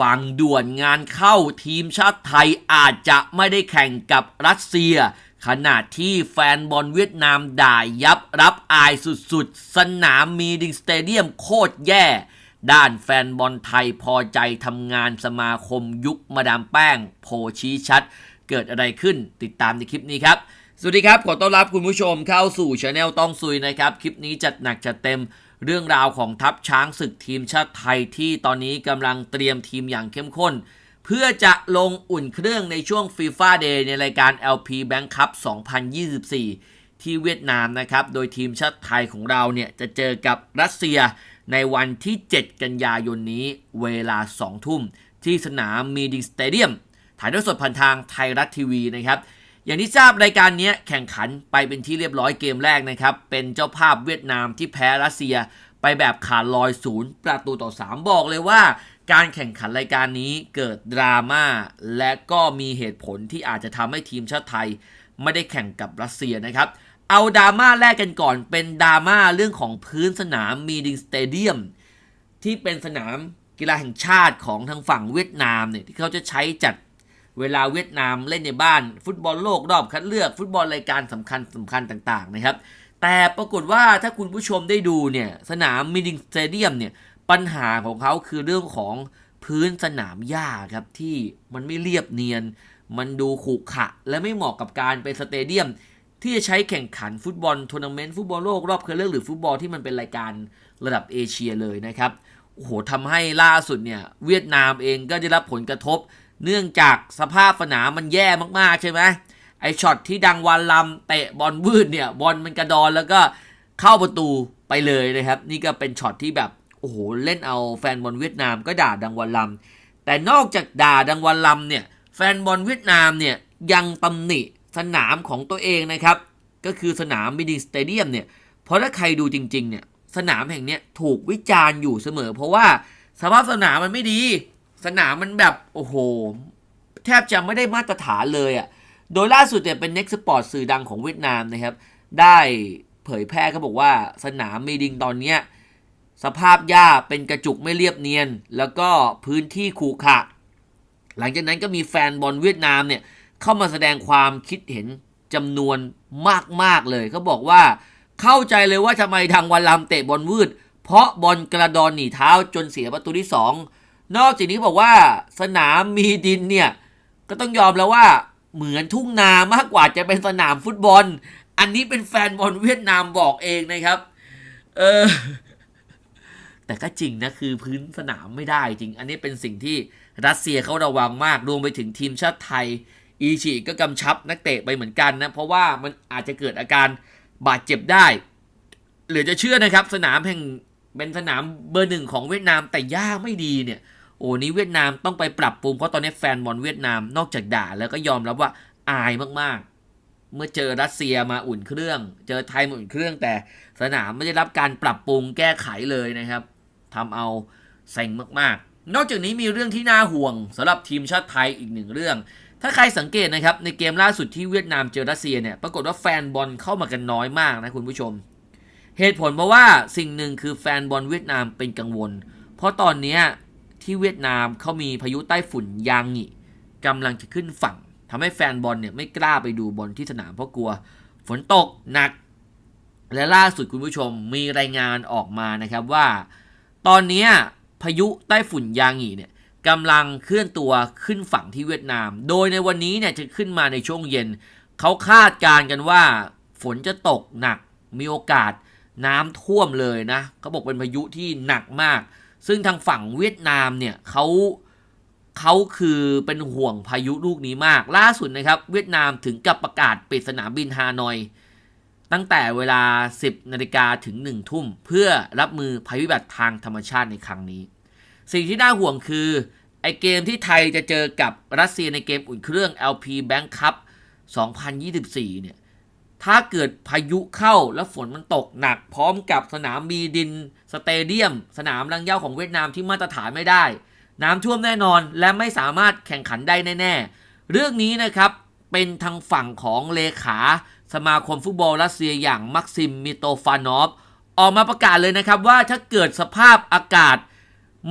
ฟังด่วนงานเข้าทีมชาติไทยอาจจะไม่ได้แข่งกับรัสเซีย ขณะที่แฟนบอลเวียดนามด่ายับรับอายสุดๆ สนามมีดิงสเตเดียมโคตรแย่ ด้านแฟนบอลไทยพอใจทำงานสมาคมยุคมาดามแป้ง โพชี้ชัด เกิดอะไรขึ้นติดตามในคลิปนี้ครับ สวัสดีครับ ขอต้อนรับคุณผู้ชมเข้าสู่ช anel ต้องซุยนะครับ คลิปนี้จัดหนักจัดเต็ม เรื่องราวของทัพช้างศึกทีมชาติไทยที่ตอนนี้กำลังเตรียมทีมอย่างเข้มข้น เพื่อจะลงอุ่นเครื่องในช่วง FIFA Day ในรายการ LP Bank Cup 2024 ที่เวียดนามนะครับ โดยทีมชาติไทยของเราเนี่ยจะเจอกับรัสเซียในวันที่ 7 กันยายนนี้เวลา 2 ทุ่ม ที่สนามมีดิงสเตเดียม ถ่ายทอดสดผ่านทางไทยรัฐทีวีนะครับ อย่างที่ทราบรายการนี้แข่งขันไปเป็นที่เรียบร้อยเกมแรกนะครับ เป็นเจ้าภาพเวียดนามที่แพ้รัสเซียไปแบบขาดลอยศูนย์ประตูต่อ 3 บอกเลยว่า การแข่งขันรายการนี้เกิดดราม่าและก็มีเหตุผลที่อาจจะทำให้ทีมชาติไทย ไม่ได้แข่งกับรัสเซียนะครับ เอาดราม่าแรกกันก่อนเป็นดราม่าเรื่องของพื้นสนามมีดิงสเตเดียมที่เป็นสนามกีฬาแห่งชาติของทางฝั่งเวียดนามเนี่ยที่เขาจะใช้จัด เวลาเวียดนามเล่นในบ้าน ฟุตบอลโลกรอบคัดเลือก ฟุตบอลรายการสำคัญสำคัญต่าง ๆ นะครับ แต่ปรากฏว่าถ้าคุณผู้ชมได้ดูเนี่ยสนามมิดิงสเตเดียมเนี่ยปัญหาของเขาคือเรื่องของพื้นสนามหญ้าครับที่มันไม่เรียบเนียน มันดูขรุขระและไม่เหมาะกับการเป็นสเตเดียม ที่จะใช้แข่งขันฟุตบอลทัวร์นาเมนต์ฟุตบอลโลกรอบคัดเลือกหรือฟุตบอลที่มันเป็นรายการระดับเอเชียเลยนะครับโอ้โหทำให้ล่าสุดเนี่ยเวียดนามเองก็ได้รับผลกระทบ เนื่องจากสภาพสนามมันแย่มากๆใช่ไหมไอช็อตที่ดังวันลำเตะบอลวืดเนี่ยบอลมันกระดอนแล้วก็เข้าประตูไปเลยนะครับ นี่ก็เป็นช็อตที่แบบโอ้โหเล่นเอาแฟนบอลเวียดนามก็ด่าดังวันลำแต่นอกจากด่าดังวันลำเนี่ยแฟนบอลเวียดนามเนี่ยยังตำหนิสนามของตัวเองนะครับ ก็คือสนามมิดิสเตเดียมเนี่ยเพราะถ้าใครดูจริงๆเนี่ยสนามแห่งเนี้ยถูกวิจารณ์อยู่เสมอ เพราะว่าสภาพสนามมันไม่ดี สนามมันแบบโอ้โห แทบจะไม่ได้มาตรฐานเลยอะ่ะ โดยล่าสุดเนี่ยเป็น Next Sport สื่อดังของเวียดนามนะครับ ได้เผยแพร่เขาบอกว่าสนามมีดิงตอนเนี้ยสภาพหญ้าเป็นกระจุกไม่เรียบเนียน แล้วก็พื้นที่ขรุขระหลังจากนั้นก็มีแฟนบอลเวียดนามเนี่ยเข้ามาแสดงความคิดเห็นจำนวนมากๆเลยเขาบอกว่าเข้าใจเลยว่าทำไมทางวันลำเตะบอลวืด เพราะบอลกระดอนหนีเท้าจนเสียประตูที่ 2 นอกจากนี้บอกว่าสนามมีดินเนี่ย ก็ต้องยอมแล้วว่าเหมือนทุ่งนามากกว่าจะเป็นสนามฟุตบอล อันนี้เป็นแฟนบอลเวียดนามบอกเองนะครับ เออ แต่ก็จริงนะ คือพื้นสนามไม่ได้จริง อันนี้เป็นสิ่งที่รัสเซียเขาระวังมากรวมไปถึงทีมชาติไทย อีชิก็กำชับนักเตะไปเหมือนกันนะ เพราะว่ามันอาจจะเกิดอาการบาดเจ็บได้ เหลือจะเชื่อนะครับ สนามแห่งเป็นสนามเบอร์หนึ่งของเวียดนามแต่ย่าไม่ดีเนี่ย โอ้นี้เวียดนามต้องไปปรับปรุงเพราะตอนนี้แฟนบอลเวียดนามนอกจากด่าแล้วก็ยอมรับว่าอายมากๆ เมื่อเจอรัสเซียมาอุ่นเครื่อง เจอไทยมาอุ่นเครื่อง แต่สนามไม่ได้รับการปรับปรุงแก้ไขเลยนะครับทำเอาเซ็งมากๆ นอกจากนี้มีเรื่องที่น่าห่วงสำหรับทีมชาติไทยอีกหนึ่งเรื่อง ถ้าใครสังเกตนะครับในเกมล่าสุดที่เวียดนามเจอรัสเซียเนี่ยปรากฏว่าแฟนบอลเข้ามากันน้อยมากนะคุณผู้ชม เหตุผลเพราะว่าสิ่งหนึ่งคือแฟนบอลเวียดนามเป็นกังวล เพราะตอนนี้ ที่เวียดนามเขามีพายุใต้ฝุ่นยางงิกำลังจะขึ้นฝั่งทำให้แฟนบอลเนี่ยไม่กล้าไปดูบอลที่สนามเพราะกลัว ฝนตกหนัก และล่าสุดคุณผู้ชมมีรายงานออกมานะครับว่า ตอนนี้พายุใต้ฝุ่นยางงิเนี่ยกำลังเคลื่อนตัวขึ้นฝั่งที่เวียดนาม โดยในวันนี้เนี่ยจะขึ้นมาในช่วงเย็น เขาคาดการณ์กันว่า ฝนจะตกหนัก มีโอกาสน้ำท่วมเลยนะเขาบอกเป็นพายุที่หนักมาก ซึ่งทางฝั่งเวียดนามเนี่ยเขาเขาคือเป็นห่วงพายุลูกนี้มาก ล่าสุดนะครับ เวียดนามถึงกับประกาศปิดสนามบินฮานอย ตั้งแต่เวลา 10นาฬิกาถึง 1 ทุ่ม เพื่อรับมือภัยพิบัติทางธรรมชาติในครั้งนี้ สิ่งที่น่าห่วงคือไอเกมที่ไทยจะเจอกับรัสเซียในเกมอุ่นเครื่อง LP Bank Cup 2024 เนี่ย ถ้าเกิดพายุเข้าแล้วฝนมันตกหนัก พร้อมกับสนามมีดิน สเตเดียม สนามรังเหย้าของเวียดนามที่มาตรฐานไม่ได้ น้ำท่วมแน่นอนและไม่สามารถแข่งขันได้แน่ๆ เรื่องนี้นะครับเป็นทางฝั่งของเลขาสมาคมฟุตบอลรัสเซียอย่างมักซิมมิโตฟานอฟออกมาประกาศเลยนะครับว่าถ้าเกิดสภาพอากาศ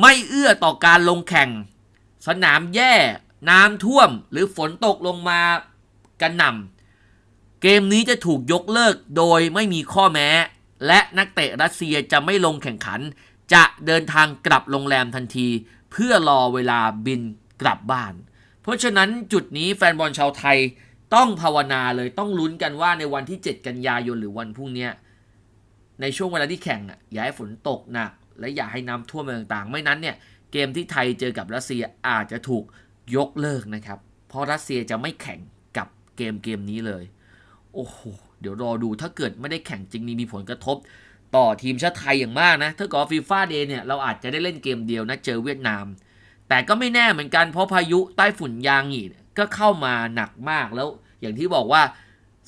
ไม่เอื้อต่อการลงแข่ง สนามแย่ น้ำท่วม หรือฝนตกลงมากระหน่ำ เกมนี้จะถูกยกเลิกโดยไม่มีข้อแม้ และนักเตะรัสเซียจะไม่ลงแข่งขัน จะเดินทางกลับโรงแรมทันที เพื่อรอเวลาบินกลับบ้าน เพราะฉะนั้นจุดนี้แฟนบอลชาวไทยต้องภาวนาเลยต้องลุ้นกันว่าในวันที่ 7 กันยายนหรือวันพรุ่งนี้ในช่วงเวลาที่แข่งอะอย่าให้ฝนตกหนัก และอย่าให้น้ำท่วมอะไรต่างๆ ไม่นั้นเนี่ยเกมที่ไทยเจอกับรัสเซียอาจจะถูกยกเลิกนะครับ เพราะรัสเซียจะไม่แข่งกับเกมเกมนี้เลย โอ้โห เดี๋ยวรอดูถ้าเกิดไม่ได้แข่งจริงนี่มีผลกระทบ ต่อทีมชาติไทยอย่างมากนะ ถ้ากิดฟีฟ่าเดย์เนี่ย เราอาจจะได้เล่นเกมเดียวนะเจอเวียดนาม แต่ก็ไม่แน่เหมือนกันเพราะพายุใต้ฝุ่นยางหีเนี่ยก็เข้ามาหนักมากแล้ว อย่างที่บอกว่า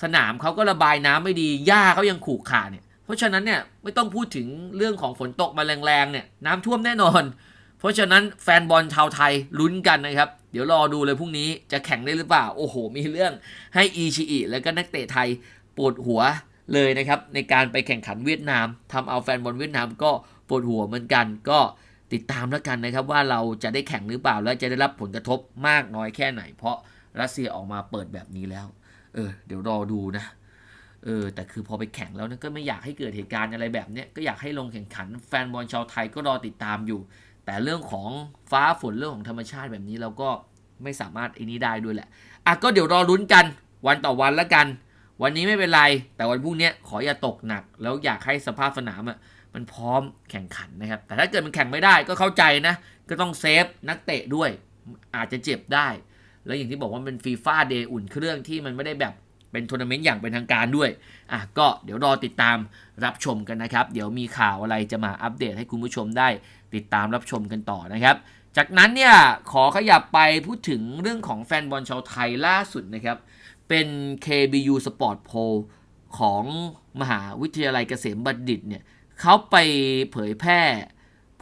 สนามเขาก็ระบายน้ำไม่ดีหญ้าเขายังขูกขาเนี่ย เพราะฉะนั้นเนี่ยไม่ต้องพูดถึงเรื่องของฝนตกมาแรงๆเนี่ยน้ำท่วมแน่นอน เพราะฉะนั้นแฟนบอลชาวไทยลุ้นกันนะครับ เดี๋ยวรอดูเลยพรุ่งนี้จะแข่งได้หรือเปล่า โอ้โห มีเรื่องให้อีชิอิแล้วก็นักเตะไทยปวดหัวเลยนะครับ ในการไปแข่งขันเวียดนามทำเอาแฟนบอลเวียดนามก็ปวดหัวเหมือนกัน ก็ติดตามแล้วกันนะครับ ว่าเราจะได้แข่งหรือเปล่า และจะได้รับผลกระทบมากน้อยแค่ไหน เพราะรัสเซียออกมาเปิดแบบนี้แล้ว เออ เดี๋ยวรอดูนะเออแต่คือพอไปแข่งแล้วนะก็ไม่อยากให้เกิดเหตุการณ์อะไรแบบนี้ก็อยากให้ลงแข่งขันแฟนบอลชาวไทยก็รอติดตามอยู่ แต่เรื่องของฟ้าฝนเรื่องของธรรมชาติแบบนี้เราก็ไม่สามารถไอ้นี้ได้ด้วยแหละอะก็เดี๋ยวรอลุ้นกันวันต่อวันล้วกัน วันนี้ไม่เป็นไรแต่วันพรุ่งนี้ขออย่าตกหนัก แล้วอยากให้สภาพสนามอะมันพร้อมแข่งขันนะครับ แต่ถ้าเกิดมันแข่งไม่ได้ก็เข้าใจนะ ก็ต้องเซฟนักเตะด้วย อาจจะเจ็บได้ แล้วอย่างที่บอกว่าเป็นฟีฟ่าเดย์อุ่นเครื่องที่มันไม่ได้แบบเป็นทัวร์นาเมนต์อย่างเป็นทางการด้วยอะก็เดี๋ยวรอติดตาม รับชมกันนะครับ เดี๋ยวมีข่าวอะไรจะมาอัปเดตให้คุณผู้ชมได้ติดตามรับชมกันต่อนะครับ จากนั้นเนี่ยขอขยับไปพูดถึงเรื่องของแฟนบอลชาวไทยล่าสุดนะครับ เป็น KBU Sport Poll ของมหาวิทยาลัยเกษมบัณฑิตเนี่ยเขาไปเผยแพร่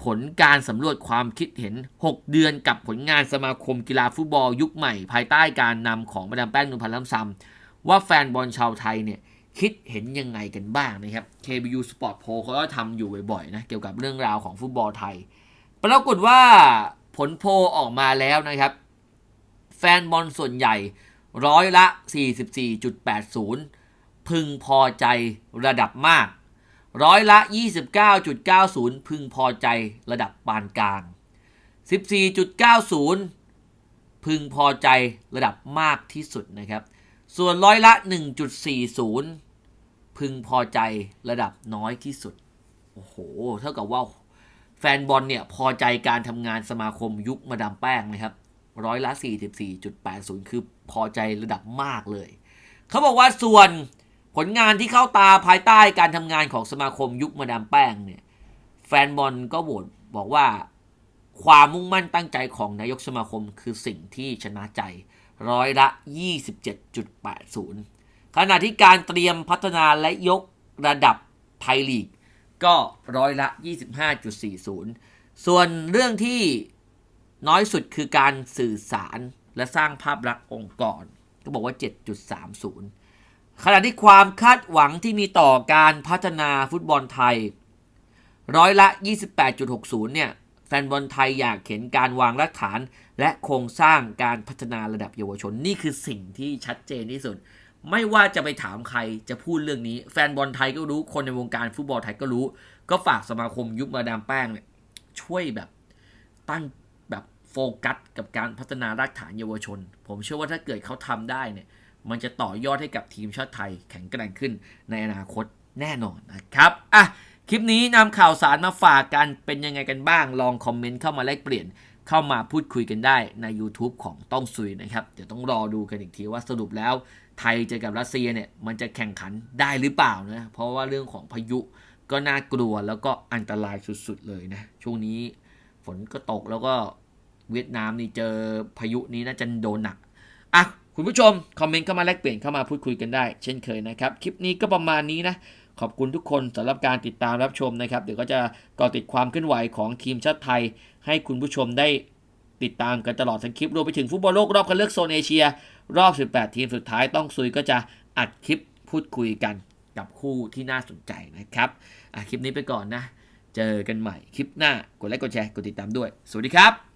ผลการสำรวจความคิดเห็น 6 เดือนกับผลงานสมาคมกีฬาฟุตบอลยุคใหม่ ภายใต้การนำของมาดามแป้งนุพันธ์ล้ำซำว่าแฟนบอลชาวไทยเนี่ย คิดเห็นยังไงกันบ้างนะครับ KBU Sport p o l เขาก็ทำอยู่บ่อยๆนะเกี่ยวกับเรื่องราวของฟุตบอลไทย ปรากฏว่าผลโพลออกมาแล้วนะครับ แฟนบอลส่วนใหญ่ร้อยละ 44.80 พึงพอใจระดับมาก ร้อยละ 29.90 พึงพอใจระดับปานกลาง 14.90 พึงพอใจระดับมากที่สุดนะครับ ส่วนร้อยละ 1.40 พึงพอใจระดับน้อยที่สุด โอ้โห เท่ากับว่าแฟนบอลเนี่ยพอใจการทำงานสมาคมยุคมาดามแป้งนะครับร้อยละ 44.80 คือพอใจระดับมากเลย เขาบอกว่าส่วนผลงานที่เข้าตาภายใต้การทำงานของสมาคมยุคมาดามแป้งเนี่ยแฟนบอลก็โหวตบอกว่าความมุ่งมั่นตั้งใจของนายกสมาคมคือสิ่งที่ชนะใจร้อยละ 27.80 ขณะที่การเตรียมพัฒนาและยกระดับไทยลีก ก็ร้อยละ 25.40 ส่วนเรื่องที่น้อยสุดคือการสื่อสารและสร้างภาพลักษณ์องค์กร ก็บอกว่า 7.30 ขณะที่ความคาดหวังที่มีต่อการพัฒนาฟุตบอลไทย ร้อยละ 28.60 เนี่ย แฟนบอลไทยอยากเห็นการวางรากฐาน และโครงสร้างการพัฒนาระดับเยาวชน นี่คือสิ่งที่ชัดเจนที่สุด ไม่ว่าจะไปถามใครจะพูดเรื่องนี้ แฟนบอลไทยก็รู้คนในวงการฟุตบอลไทยก็รู้ ก็ฝากสมาคมยุคมาดามแป้งเนี่ยช่วยแบบตั้งแบบโฟกัสกับการพัฒนารากฐานเยาวชน ผมเชื่อว่าถ้าเกิดเขาทำได้เนี่ยมันจะต่อยอดให้กับทีมชาติไทยแข็งแกร่งขึ้นในอนาคตแน่นอนนะครับอะคลิปนี้นำข่าวสารมาฝากกันเป็นยังไงกันบ้าง ลองคอมเมนต์เข้ามาแลกเปลี่ยนเข้ามาพูดคุยกันได้ใน YouTube ของต้องซุยนะครับ เดี๋ยวต้องรอดูกันอีกทีว่าสรุปแล้ว ไทยเจอกับรัสเซียเนี่ยมันจะแข่งขันได้หรือเปล่านะเพราะว่าเรื่องของพายุก็น่ากลัวแล้วก็อันตรายสุดๆเลยนะช่วงนี้ฝนก็ตกแล้วก็เวียดนามนี่เจอพายุนี้น่าจะโดนหนักอะคุณผู้ชม คอมเมนต์เข้ามาแลกเปลี่ยนเข้ามาพูดคุยกันได้ เช่นเคยนะครับ คลิปนี้ก็ประมาณนี้นะ ขอบคุณทุกคนสำหรับการติดตามรับชมนะครับ เดี๋ยวก็จะก่อติดความเคลื่อนไหวของทีมชาติไทย ให้คุณผู้ชมได้ ติดตามกันตลอดทั้งคลิปรวมไปถึงฟุตบอลโลกรอบคัดเลือกโซนเอเชีย รอบ 18 ทีมสุดท้ายต้องซุยก็จะอัดคลิปพูดคุยกันกับคู่ที่น่าสนใจนะครับคลิปนี้ไปก่อนนะ เจอกันใหม่คลิปหน้ากดไลค์กดแชร์กดติดตามด้วย สวัสดีครับ